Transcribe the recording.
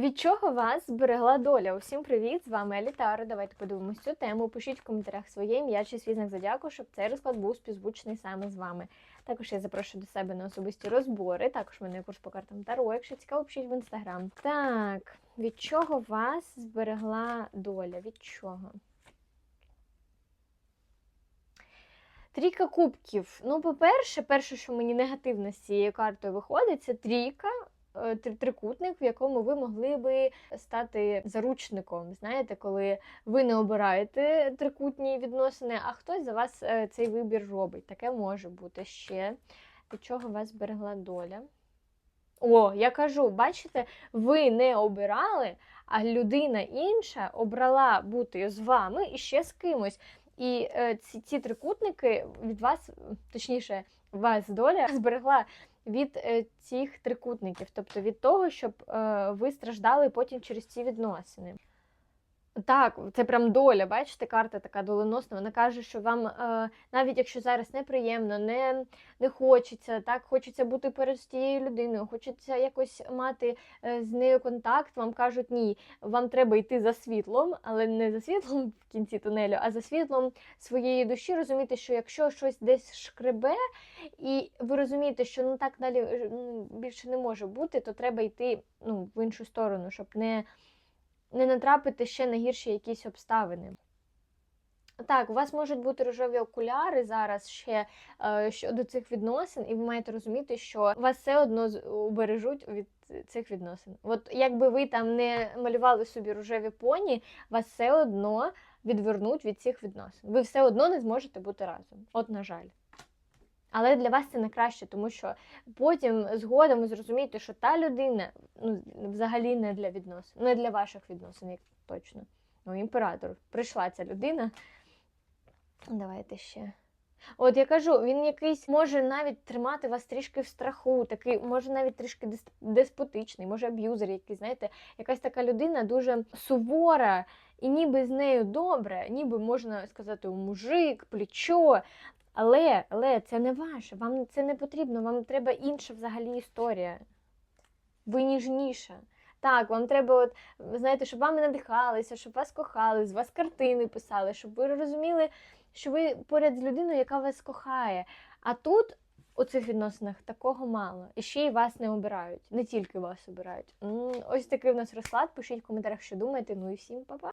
Від чого вас зберегла доля? Усім привіт! З вами Елітара. Давайте подивимось цю тему. Пишіть в коментарях своє ім'я чи свій знак зодіаку, щоб цей розклад був співзвучний саме з вами. Також я запрошую до себе на особисті розбори. Також в мене є курс по картам Таро. Якщо цікаво, пишіть в інстаграм. Так, від чого вас зберегла доля? Від чого? Трійка кубків. Ну, по-перше, перше, що мені негативно з цією картою виходить, це трійка, трикутник, в якому ви могли би стати заручником. Знаєте, коли ви не обираєте трикутні відносини, а хтось за вас е, цей вибір робить. Таке може бути ще. Від чого вас зберегла доля? О, я кажу, бачите, ви не обирали, а людина інша обрала бути з вами і ще з кимось. І е, ці, ці трикутники від вас, точніше, вас доля зберегла від е, цих трикутників, тобто від того, щоб е, ви страждали потім через ці відносини. Так, це прям доля, бачите, карта така доленосна. Вона каже, що вам, е, навіть якщо зараз неприємно, не, не хочеться, так, хочеться бути перед тією людиною, хочеться якось мати е, з нею контакт, вам кажуть, ні, вам треба йти за світлом, але не за світлом в кінці тунелю, а за світлом своєї душі, розуміти, що якщо щось десь шкребе, і ви розумієте, що ну так далі е, більше не може бути, то треба йти ну, в іншу сторону, щоб не, не натрапити ще на гірші якісь обставини. Так, у вас можуть бути рожеві окуляри зараз ще е, щодо цих відносин, і ви маєте розуміти, що вас все одно убережуть від цих відносин. От якби ви там не малювали собі рожеві поні, вас все одно відвернуть від цих відносин. Ви все одно не зможете бути разом. От, на жаль. Але для вас це не краще, тому що потім згодом ви зрозумієте, що та людина ну, взагалі не для відносин, не для ваших відносин, як точно. Ну, імператор. Прийшла ця людина. Давайте ще. От я кажу, він якийсь може навіть тримати вас трішки в страху, такий, може навіть трішки деспотичний, може аб'юзер якийсь, знаєте, якась така людина дуже сувора, і ніби з нею добре, ніби можна сказати, мужик, плечо. Але, але це не ваше, вам це не потрібно, вам треба інша взагалі історія. Ви ніжніша. Так, вам треба, от, знаєте, щоб вами надихалися, щоб вас кохали, з вас картини писали, щоб ви розуміли, що ви поряд з людиною, яка вас кохає. А тут у цих відносинах такого мало. І ще й вас не обирають, не тільки вас обирають. Ось такий у нас розклад. Пишіть в коментарях, що думаєте. Ну і всім па-па!